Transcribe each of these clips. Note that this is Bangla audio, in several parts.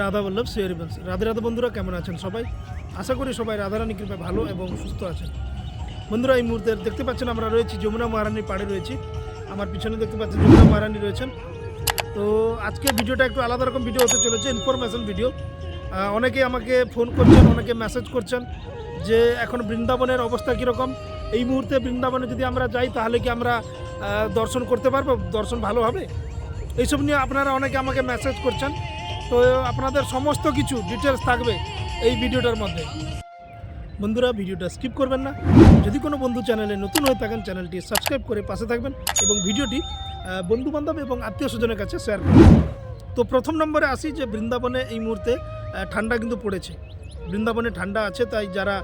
রাধা বল্লভ শ্রীহরিবংশ রাধে রাধা বন্ধুরা, কেমন আছেন সবাই? আশা করি সবাই রাধারানী কৃপায় ভালো এবং সুস্থ আছেন। বন্ধুরা, এই মুহূর্তে দেখতে পাচ্ছেন আমরা রয়েছি, যমুনা মহারানীর পাড়ে রয়েছি। আমার পিছনে দেখতে পাচ্ছেন যমুনা মহারানী রয়েছেন। তো আজকে ভিডিওটা একটু আলাদা রকম ভিডিও হতে চলেছে ইনফরমেশন ভিডিও অনেকে আমাকে ফোন করছেন, অনেকে মেসেজ করছেন যে, এখন বৃন্দাবনের অবস্থা কীরকম? এই মুহূর্তে বৃন্দাবনে যদি আমরা যাই, তাহলে কি আমরা দর্শন করতে পারব? দর্শন ভালো হবে? এইসব নিয়ে আপনারা অনেকে আমাকে মেসেজ করছেন। তো আপনাদের সমস্ত কিছু ডিটেলস থাকবে এই ভিডিওটার মধ্যে। বন্ধুরা, ভিডিওটা স্কিপ করবেন না। যদি কোনো বন্ধু চ্যানেলে নতুন হয়ে থাকেন চ্যানেলটি সাবস্ক্রাইব করে পাশে থাকবেন এবং ভিডিওটি বন্ধু বান্ধব এবং আত্মীয় স্বজনের কাছে শেয়ার করবেন। তো প্রথম নম্বরে আসি যে বৃন্দাবনে এই মুহূর্তে ঠান্ডা কিন্তু পড়েছে। বৃন্দাবনে ঠান্ডা আছে, তাই যারা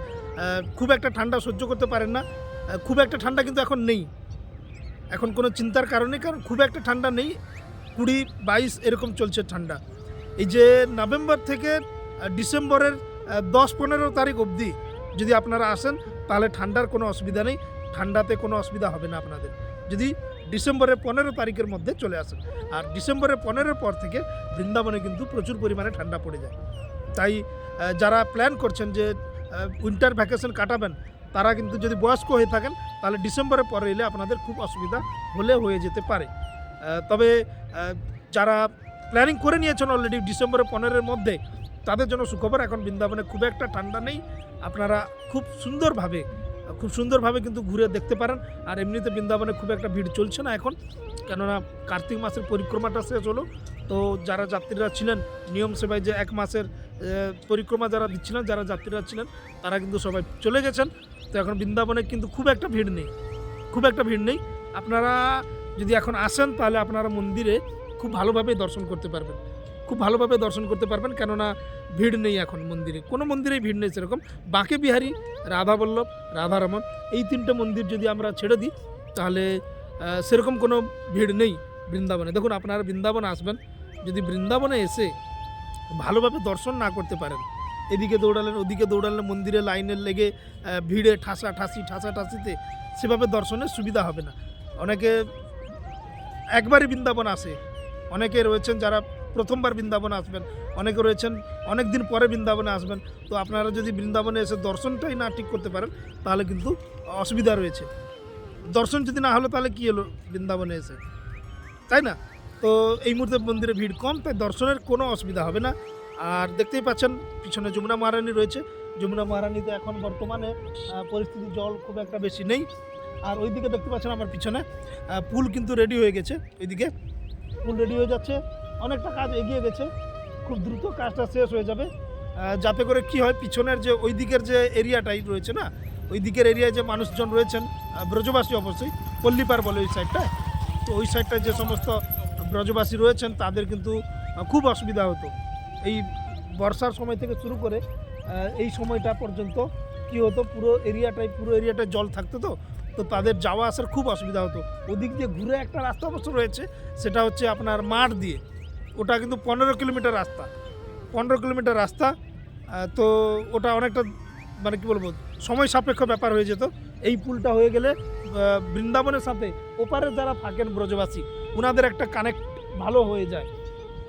খুব একটা ঠান্ডা সহ্য করতে পারেন না খুব একটা ঠান্ডা কিন্তু এখন নেই। এখন কোনো চিন্তার কারণে, কারণ খুব একটা ঠান্ডা নেই। কুড়ি বাইশ এরকম চলছে ঠান্ডা। এই যে নভেম্বর থেকে ডিসেম্বরের দশ পনেরো তারিখ অবধি যদি আপনারা আসেন, তাহলে ঠান্ডার কোনো অসুবিধা নেই। ঠান্ডাতে কোনো অসুবিধা হবে না আপনাদের। যদি ডিসেম্বরের পনেরো তারিখের মধ্যে চলে আসেন। আর ডিসেম্বরের পনেরোর পর থেকে বৃন্দাবনে কিন্তু প্রচুর পরিমাণে ঠান্ডা পড়ে যায়। তাই যারা প্ল্যান করছেন যে উইন্টার ভ্যাকেশন কাটাবেন, তারা কিন্তু যদি বয়স্ক হয়ে থাকেন, তাহলে ডিসেম্বরের পরে এলে আপনাদের খুব অসুবিধা হলে হয়ে যেতে পারে। তবে যারা প্ল্যানিং করে নিয়েছেন অলরেডি ডিসেম্বরের পনেরোর মধ্যে। তাদের জন্য সুখবর, এখন বৃন্দাবনে খুব একটা ঠান্ডা নেই। আপনারা খুব সুন্দরভাবে খুব সুন্দরভাবে কিন্তু ঘুরে দেখতে পারেন। আর এমনিতে বৃন্দাবনে খুব একটা ভিড় চলছে না এখন। কেননা কার্তিক মাসের পরিক্রমাটা শেষ হলো। তো যারা যাত্রীরা ছিলেন, নিয়ম সেবায় যে এক মাসের পরিক্রমা যারা দিচ্ছিলেন, যারা যাত্রীরা ছিলেন, তারা কিন্তু সবাই চলে গেছেন। তো এখন বৃন্দাবনে কিন্তু খুব একটা ভিড় নেই। খুব একটা ভিড় নেই। আপনারা যদি এখন আসেন, তাহলে আপনারা মন্দিরে খুব ভালোভাবে দর্শন করতে পারবেন। খুব ভালোভাবে দর্শন করতে পারবেন, কেননা ভিড় নেই এখন মন্দিরে। কোনো মন্দিরেই ভিড় নেই সেরকম। বাঁকে বিহারী রাধাবল্লভ রাধারমন এই তিনটে মন্দির যদি আমরা ছেড়ে দিই, তাহলে সেরকম কোনো ভিড় নেই বৃন্দাবনে। দেখুন, আপনারা বৃন্দাবনে আসবেন, যদি বৃন্দাবনে এসে ভালোভাবে দর্শন না করতে পারেন, এদিকে দৌড়ালেন, ওদিকে দৌড়ালেন, মন্দিরে লাইনের লেগে ভিড়ে ঠাসা ঠাসি, ঠাসা ঠাসিতে সেভাবে দর্শনের সুবিধা হবে না। অনেকে একবারই বৃন্দাবন আসে অনেকে রয়েছেন যারা প্রথমবার বৃন্দাবনে আসবেন, অনেকে রয়েছেন অনেক দিন পরে বৃন্দাবনে আসবেন। তো আপনারা যদি বৃন্দাবনে এসে দর্শনটাই না ঠিক করতে পারেন, তাহলে কিন্তু অসুবিধা রয়েছে। দর্শন যদি না হলো, তাহলে কী হলো বৃন্দাবনে এসে? তাই না? তো এই মুহূর্তে মন্দিরে ভিড় কম, তাই দর্শনের কোনো অসুবিধা হবে না। আর দেখতেই পাচ্ছেন, পিছনে যমুনা মহারানী রয়েছে। যমুনা মহারানীতে এখন বর্তমানে পরিস্থিতি, জল খুব একটা বেশি নেই। আর ওইদিকে দেখতে পাচ্ছেন আমার পিছনে পুল কিন্তু রেডি হয়ে গেছে, ওইদিকে। পুল রেডি হয়ে যাচ্ছে। অনেকটা কাজ এগিয়ে গেছে। খুব দ্রুত কাজটা শেষ হয়ে যাবে। যাতে করে কি হয়, পিছনের যে ওই দিকের যে এরিয়াটাই রয়েছে না, ওই দিকের এরিয়ায় যে মানুষজন রয়েছেন ব্রজবাসী অবশ্যই, পল্লীপার বলে ওই সাইডটায় তো ওই সাইডটায় যে সমস্ত ব্রজবাসী রয়েছেন, তাদের কিন্তু খুব অসুবিধা হতো। এই বর্ষার সময় থেকে শুরু করে এই সময়টা পর্যন্ত কি হতো, পুরো এরিয়াটায় পুরো এরিয়াটায় জল থাকতো তো তো তাদের যাওয়া আসার খুব অসুবিধা হতো। ওদিক দিয়ে ঘুরে একটা রাস্তা অবশ্য রয়েছে, সেটা হচ্ছে আপনার মাঠ দিয়ে। ওটা কিন্তু পনেরো কিলোমিটার রাস্তা। পনেরো কিলোমিটার রাস্তা তো ওটা অনেকটা মানে কী বলব, সময় সাপেক্ষ ব্যাপার হয়ে যেত। এই পুলটা হয়ে গেলে বৃন্দাবনের সাথে ওপারে যারা থাকেন ব্রজবাসী ওনাদের একটা কানেক্ট ভালো হয়ে যায়।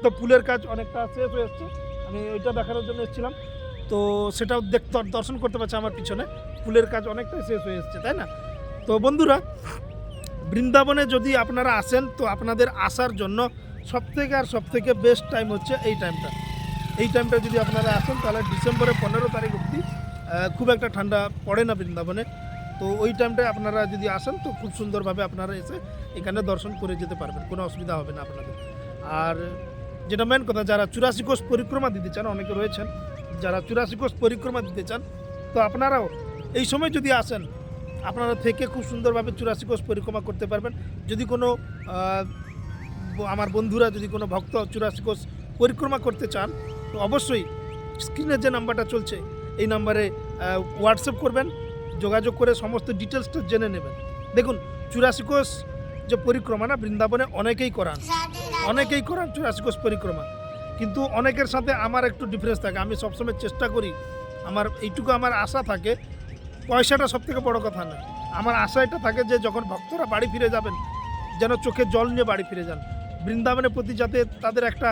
তো পুলের কাজ অনেকটা শেষ হয়ে এসছে। আমি ওইটা দেখানোর জন্য এসেছিলাম। তো সেটাও দেখতে দর্শন করতে পারছে আমার পিছনে। পুলের কাজ অনেকটাই শেষ হয়ে এসছে, তাই না? তো বন্ধুরা বৃন্দাবনে যদি আপনারা আসেন তো আপনাদের আসার জন্য সবথেকে আর সবথেকে বেস্ট টাইম হচ্ছে এই টাইমটা এই টাইমটা যদি আপনারা আসেন তাহলে ডিসেম্বরের পনেরো তারিখ আহ, খুব একটা ঠান্ডা পড়ে না বৃন্দাবনে। তো ওই টাইমটায় আপনারা যদি আসেন তো খুব সুন্দরভাবে আপনারা এসে এখানে দর্শন করে যেতে পারবেন কোনো অসুবিধা হবে না আপনাদের। আর যেটা মেন কথা যারা চুরাশি কোষ পরিক্রমা দিতে চান অনেকে রয়েছেন যারা চুরাশি কোষ পরিক্রমা দিতে চান তো আপনারাও এই সময় যদি আসেন আপনারা থেকে খুব সুন্দরভাবে চুরাশি কোষ পরিক্রমা করতে পারবেন। যদি কোনো আমার বন্ধুরা যদি কোনো ভক্ত চুরাশি কোষ পরিক্রমা করতে চান, তো অবশ্যই স্ক্রিনে যে নাম্বারটা চলছে, এই নাম্বারে হোয়াটসঅ্যাপ করবেন, যোগাযোগ করে সমস্ত ডিটেলসটা জেনে নেবেন। দেখুন, চুরাশি কোষ যে পরিক্রমা না, বৃন্দাবনে অনেকেই করান। অনেকেই করান চুরাশি কোষ পরিক্রমা। কিন্তু অনেকের সাথে আমার একটু ডিফারেন্স থাকে। আমি সবসময় চেষ্টা করি। আমার, এইটুকু আমার আশা থাকে পয়সাটা সব থেকে বড় কথা নয় আমার আশা এটা থাকে যে যখন ভক্তরা বাড়ি ফিরে যাবেন, যেন চোখে জল নিয়ে বাড়ি ফিরে যান। বৃন্দাবনের প্রতি যাতে তাদের একটা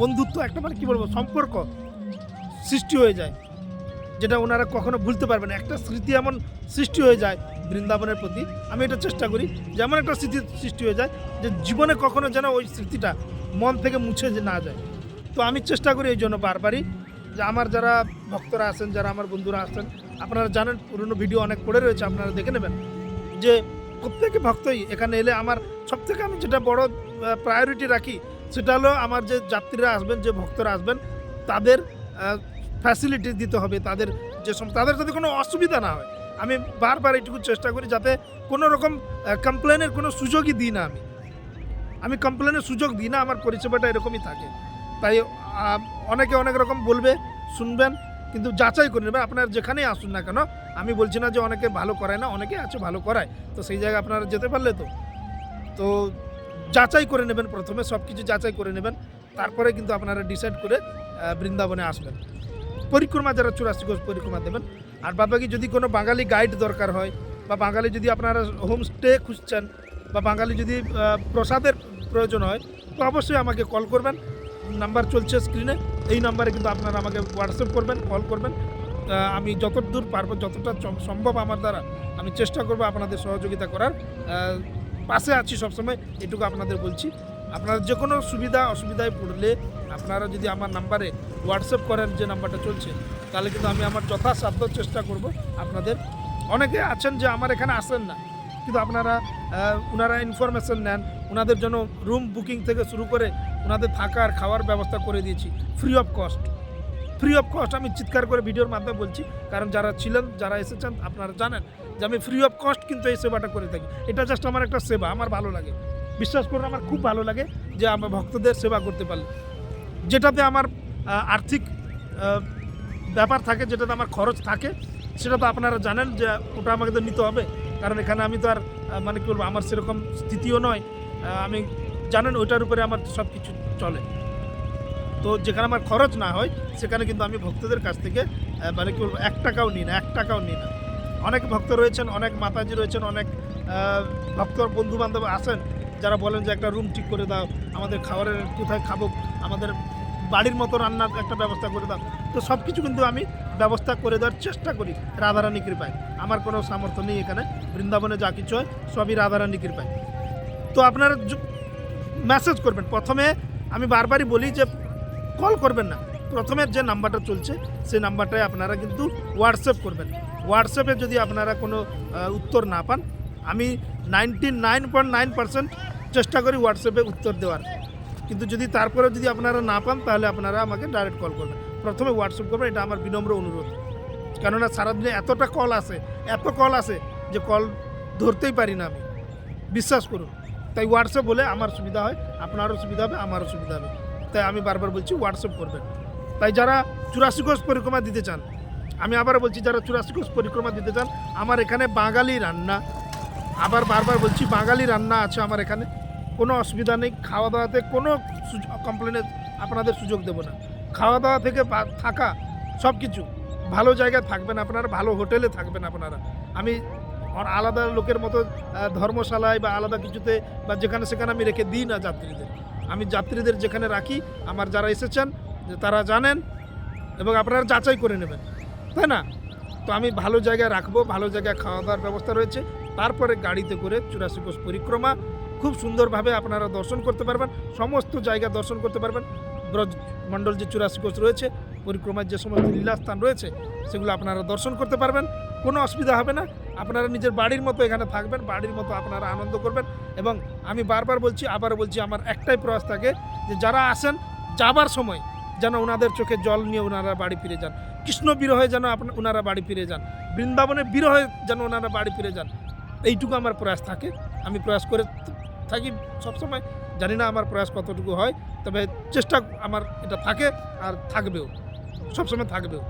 বন্ধুত্ব, একটা মানে কী বলব, সম্পর্ক সৃষ্টি হয়ে যায়, যেটা ওনারা কখনো ভুলতে পারবেন না। একটা স্মৃতি এমন সৃষ্টি হয়ে যায় বৃন্দাবনের প্রতি। আমি এটা চেষ্টা করি যেমন একটা স্মৃতি সৃষ্টি হয়ে যায় যে জীবনে কখনো যেন ওই স্মৃতিটা মন থেকে মুছে যে না যায়। তো আমি চেষ্টা করি এই জন্য বারবারই যে আমার যারা ভক্তরা আছেন, যারা আমার বন্ধুরা আছেন, আপনারা জানেন পুরনো ভিডিও অনেক পড়ে রয়েছে, আপনারা দেখে নেবেন যে প্রত্যেকে ভক্তই। এখানে এলে আমার সব থেকে আমি যেটা বড় প্রায়োরিটি রাখি, সেটা হলো আমার যে যাত্রীরা আসবেন, যে ভক্তরা আসবেন, তাদের ফ্যাসিলিটি দিতে হবে, তাদের যে তাদের যাতে কোনো অসুবিধা না হয়। আমি বারবার এইটুকু চেষ্টা করি যাতে কোনো রকম কমপ্লেনের কোনো সুযোগই দিই না আমি। আমি কমপ্লেনের সুযোগ দিই না, আমার পরিষেবাটা এরকমই থাকে। তাই অনেকে অনেক রকম বলবে, শুনবেন কিন্তু যাচাই করে নেবেন আপনার যেখানেই আসুন না কেন, আমি বলছি না যে অনেকে ভালো করায় না, অনেকে আছে ভালো করায়। তো সেই জায়গায় আপনারা যেতে পারলে তো। তো যাচাই করে নেবেন প্রথমে, সব কিছু যাচাই করে নেবেন। তারপরে কিন্তু আপনারা ডিসাইড করে বৃন্দাবনে আসবেন। পরিক্রমা যারা চুরাশি কোষ পরিক্রমা দেবেন। আর বাদবাকি যদি কোনো বাঙালি গাইড দরকার হয়, বা বাঙালি যদি আপনারা হোমস্টে খুঁজছেন, বা বাঙালি যদি প্রসাদের প্রয়োজন হয়, তো অবশ্যই আমাকে কল করবেন। নাম্বার চলছে স্ক্রিনে এই নাম্বারে কিন্তু আপনারা আমাকে হোয়াটসঅ্যাপ করবেন কল করবেন। আমি যত দূর পারব, যতটা সম্ভব আমার দ্বারা আমি চেষ্টা করব আপনাদের সহযোগিতা করার। পাশে আছি সবসময়, এটুকু আপনাদের বলছি। আপনারা যে কোনো সুবিধা, অসুবিধায় পড়লে আপনারা যদি আমার নাম্বারে হোয়াটসঅ্যাপ করেন যে নাম্বারটা চলছে, তাহলে কিন্তু আমি আমার যথাসাধ্য চেষ্টা করব আপনাদের। অনেকে আছেন যে আমার এখানে আসেন না, কিন্তু আপনারা ওনারা ইনফরমেশন নেন ওনাদের জন্য রুম বুকিং থেকে শুরু করে ওনাদের থাকার খাওয়ার ব্যবস্থা করে দিয়েছি free of cost free of cost আমি চিৎকার করে ভিডিওর মাধ্যমে বলছি, কারণ যারা ছিলেন, যারা এসেছেন, আপনারা জানেন যে আমি ফ্রি অফ কস্ট কিন্তু এই সেবাটা করে থাকি। এটা জাস্ট আমার একটা সেবা, আমার ভালো লাগে। বিশ্বাস করুন, আমার খুব ভালো লাগে যে আমার ভক্তদের সেবা করতে পারলে। যেটাতে আমার আর্থিক ব্যাপার থাকে, যেটাতে আমার খরচ থাকে, সেটা তো আপনারা জানেন যে ওটা আমাকে তো নিতে হবে। কারণ এখানে আমি তো আর মানে কী বলব, আমার সেরকম স্থিতিও নয়। আমি জানেন ওইটার উপরে আমার সব কিছু চলে। তো যেখানে আমার খরচ না হয়, সেখানে কিন্তু আমি ভক্তদের কাছ থেকে মানে কি বলব, এক টাকাও নিই না, এক টাকাও নিই না। অনেক ভক্ত রয়েছেন, অনেক মাতাজি রয়েছেন, অনেক ভক্ত বন্ধু বান্ধব আছেন, যারা বলেন যে একটা রুম ঠিক করে দাও, আমাদের খাবারের কোথায় খাব, আমাদের বাড়ির মতো রান্নার একটা ব্যবস্থা করে দাও। তো সব কিছু কিন্তু আমি ব্যবস্থা করে দেওয়ার চেষ্টা করি রাধারানী কৃপায়। আমার কোনো সামর্থ্য নেই এখানে, বৃন্দাবনে যা কিছু হয়, সবই রাধারানী কৃপায়। তো আপনারা মেসেজ করবেন। প্রথমে আমি বারবারই বলি যে কল করবেন না। প্রথমে যে নাম্বারটা চলছে, সেই নাম্বারটায় আপনারা কিন্তু হোয়াটসঅ্যাপ করবেন। হোয়াটসঅ্যাপে যদি আপনারা কোনো উত্তর না পান, আমি ninety nine point nine percent চেষ্টা করি হোয়াটসঅ্যাপে উত্তর দেওয়ার। কিন্তু যদি তারপরে যদি আপনারা না পান, তাহলে আপনারা আমাকে ডাইরেক্ট কল করবেন। প্রথমে হোয়াটসঅ্যাপ করবেন, এটা আমার বিনম্র অনুরোধ। কেননা সারাদিনে এতটা কল আসে, এত কল আসে যে কল ধরতেই পারি না আমি। বিশ্বাস করুন। তাই হোয়াটসঅ্যাপ বলে আমার সুবিধা হয়, আপনারও সুবিধা হবে, আমারও সুবিধা হবে। তাই আমি বারবার বলছি হোয়াটসঅ্যাপ করবেন। তাই যারা চুরাশি কোষ পরিক্রমা দিতে চান, আমি আবার বলছি, যারা চুরাশি কোষ পরিক্রমা দিতে চান, আমার এখানে বাঙালি রান্না। আবার বারবার বলছি, বাঙালি রান্না আছে আমার এখানে। কোনো অসুবিধা নেই খাওয়া দাওয়াতে কোনো কমপ্লেনের আপনাদের সুযোগ দেবো না। খাওয়া দাওয়া থেকে থাকা সব কিছু ভালো জায়গায় থাকবেন আপনারা, ভালো হোটেলে থাকবেন আপনারা। আমি আর আলাদা লোকের মতো ধর্মশালায় বা আলাদা কিছুতে বা যেখানে সেখানে আমি রেখে দিই না যাত্রীদের। আমি যাত্রীদের যেখানে রাখি, আমার যারা এসেছেন তারা জানেন এবং আপনারা যাচাই করে নেবেন। তাই না? তো আমি ভালো জায়গায় রাখব, ভালো জায়গায় খাওয়া দাওয়ার ব্যবস্থা রয়েছে। তারপরে গাড়িতে করে চুরাশি কোষ পরিক্রমা, খুব সুন্দরভাবে আপনারা দর্শন করতে পারবেন, সমস্ত জায়গা দর্শন করতে পারবেন। ব্রজ মণ্ডল যে চুরাশি কোষ রয়েছে, পরিক্রমার যে সমস্ত লীলাস্থান রয়েছে, সেগুলো আপনারা দর্শন করতে পারবেন। কোনো অসুবিধা হবে না। আপনারা নিজের বাড়ির মতো এখানে থাকবেন, বাড়ির মতো আপনারা আনন্দ করবেন এবং আমি বারবার বলছি আবার বলছি, আমার একটাই প্রয়াস থাকে যে যারা আসেন যাবার সময় যেন ওনাদের চোখে জল নিয়ে ওনারা বাড়ি ফিরে যান। কৃষ্ণ বিরহে যেন আপনার ওনারা বাড়ি ফিরে যান। বৃন্দাবনে বিরহে যেন ওনারা বাড়ি ফিরে যান। এইটুকু আমার প্রয়াস থাকে। আমি প্রয়াস করে থাকি সবসময়। জানি না আমার প্রয়াস কতটুকু হয়, তবে চেষ্টা আমার এটা থাকে আর থাকবেও, সবসময় থাকবেও।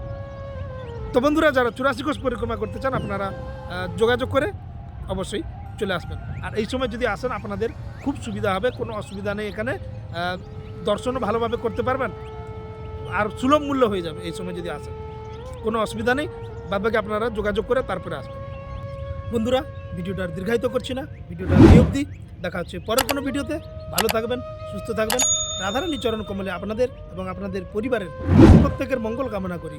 তো বন্ধুরা, যারা চুরাশি কোষ পরিক্রমা করতে চান, আপনারা যোগাযোগ করে অবশ্যই চলে আসবেন। আর এই সময় যদি আসেন, আপনাদের খুব সুবিধা হবে, কোনো অসুবিধা নেই এখানে। দর্শনও ভালোভাবে করতে পারবেন, আর সুলভ মূল্য হয়ে যাবে এই সময় যদি আসেন। কোনো অসুবিধা নেই, বাদবাকি আপনারা যোগাযোগ করে তারপরে আসবেন। বন্ধুরা, ভিডিওটা দীর্ঘায়িত করছি না, ভিডিওটা এই অবধি। দেখা হচ্ছে পরের কোনো ভিডিওতে। ভালো থাকবেন, সুস্থ থাকবেন। রাধারানী চরণ কমলে আপনাদের এবং আপনাদের পরিবারের প্রত্যেকের মঙ্গল কামনা করি।